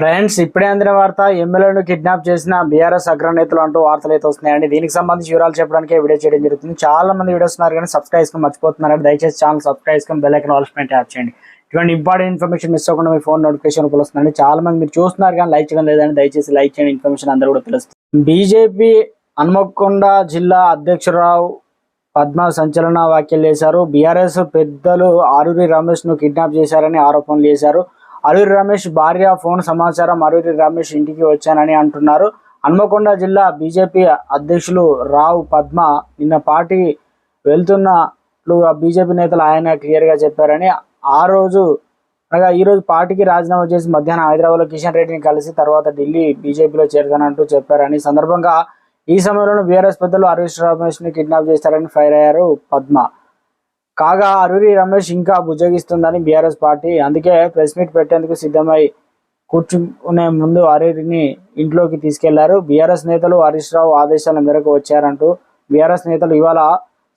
Friends ఇప్పుడే అందిన వార్త ఎమ్మెల్యేను కిడ్నాప్ చేసిన బీఆర్ఎస్ అగ్రనేతలు అంటూ వార్తలు అయితే వస్తున్నాయండి. దీనికి సంబంధించి వివరాలు చెప్పడానికి వీడియో చేయడం జరుగుతుంది. చాలా మంది వీడియోస్ ఉన్నారు కానీ సబ్స్క్రైబ్ చేసుకుని మర్చిపోతున్నారండి. దయచేసి ఛానల్ సబ్స్క్రైబ్ చేసుకుని బెల్ ఐకన్ ఆల్స్ ట్యాప్ చేయండి. ఇటువంటి ఇంపార్టెంట్ ఇన్ఫర్మేషన్ మిస్ అవ్వకుండా మీ ఫోన్ నోటిఫికేషన్ వస్తుందండి చాలా మంది మీరు చూస్తున్నారు కానీ లైక్ చేయడం లేదని దయచేసి లైక్ చేయండి. ఇన్ఫర్మేషన్ అందరూ కూడా తెలుస్తుంది. బీజేపీ హన్మకొండ జిల్లా అధ్యక్షురావు పద్మ సంచలన వ్యాఖ్యలు చేశారు. బీఆర్ఎస్ పెద్దలు ఆరూరి రమేష్ను కిడ్నాప్ చేశారని ఆరోపణలు చేశారు. అరూరి రమేష్ భార్య ఫోన్ సమాచారం అరూరి రమేష్ ఇంటికి వచ్చానని అంటున్నారు. హన్మకొండ జిల్లా బీజేపీ అధ్యక్షులు రావు పద్మ నిన్న పార్టీ వెళ్తున్నట్లు బీజేపీ నేతలు ఆయన క్లియర్గా చెప్పారని ఆ రోజు అనగా ఈ రోజు పార్టీకి రాజీనామా చేసి మధ్యాహ్నం హైదరాబాద్లో కిషన్ రెడ్డిని కలిసి తర్వాత ఢిల్లీ బీజేపీలో చేరుతానంటూ చెప్పారని సందర్భంగా ఈ సమయంలో బీఆర్ఎస్ పెద్దలు హరీష్ రమేష్ని కిడ్నాప్ చేస్తారని ఫైర్ అయ్యారు పద్మ. కాగా అరూరి రమేష్ ఇంకా బుజ్జగిస్తుందని బీఆర్ఎస్ పార్టీ. అందుకే ప్రెస్ మీట్ పెట్టేందుకు సిద్ధమై కూర్చునే ముందు అరూరిని ఇంట్లోకి తీసుకెళ్ళారు. బీఆర్ఎస్ నేతలు హరీష్ రావు ఆదేశాల మేరకు వచ్చారంటూ బీఆర్ఎస్ నేతలు ఇవాళ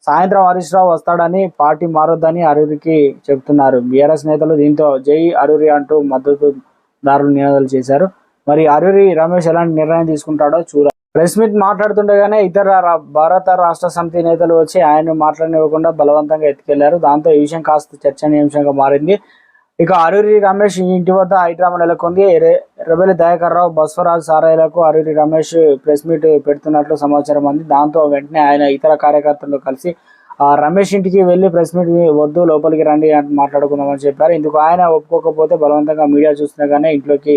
సాయంత్రం హరీష్ రావు వస్తాడని పార్టీ మారొద్దని అరూరికి చెబుతున్నారు. బీఆర్ఎస్ నేతలు దీంతో జై అరూరి అంటూ మద్దతుదారులు నినాదాలు చేశారు. మరి అరూరి రమేష్ ఎలాంటి నిర్ణయం తీసుకుంటాడో చూడాలి. ప్రెస్ మీట్ మాట్లాడుతుండగానే ఇతర రా- భారత రాష్ట్ర సమితి నేతలు వచ్చి ఆయన మాట్లాడనివ్వకుండా బలవంతంగా ఎత్తుకెళ్ళారు. దాంతో ఈ విషయం కాస్త చర్చనీయాంశంగా మారింది. ఇక అరూరి రమేష్ ఇంటి వద్ద హైడ్రామా నెలకొంది. రెబెలి దయాకర్ రావు బస్వరాజ్ సారాయలకు అరూరి రమేష్ ప్రెస్ మీట్ పెడుతున్నట్లు సమాచారం అంది. దాంతో వెంటనే ఆయన ఇతర కార్యకర్తలు కలిసి ఆ రమేష్ ఇంటికి వెళ్ళి ప్రెస్ మీట్ వద్దు లోపలికి రండి అని మాట్లాడుకుందామని చెప్పారు. ఇందుకు ఆయన ఒప్పుకోకపోతే బలవంతంగా మీడియా చూస్తుండగానే ఇంట్లోకి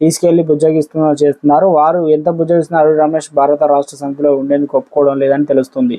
తీసుకెళ్ళి బుజ్జగిస్తున్నారు చేస్తున్నారు. వారు ఎంత బుజ్జగిస్తున్నారు రమేష్ భారత రాష్ట్ర సమితిలో ఉండేందుకు ఒప్పుకోవడం లేదని తెలుస్తుంది.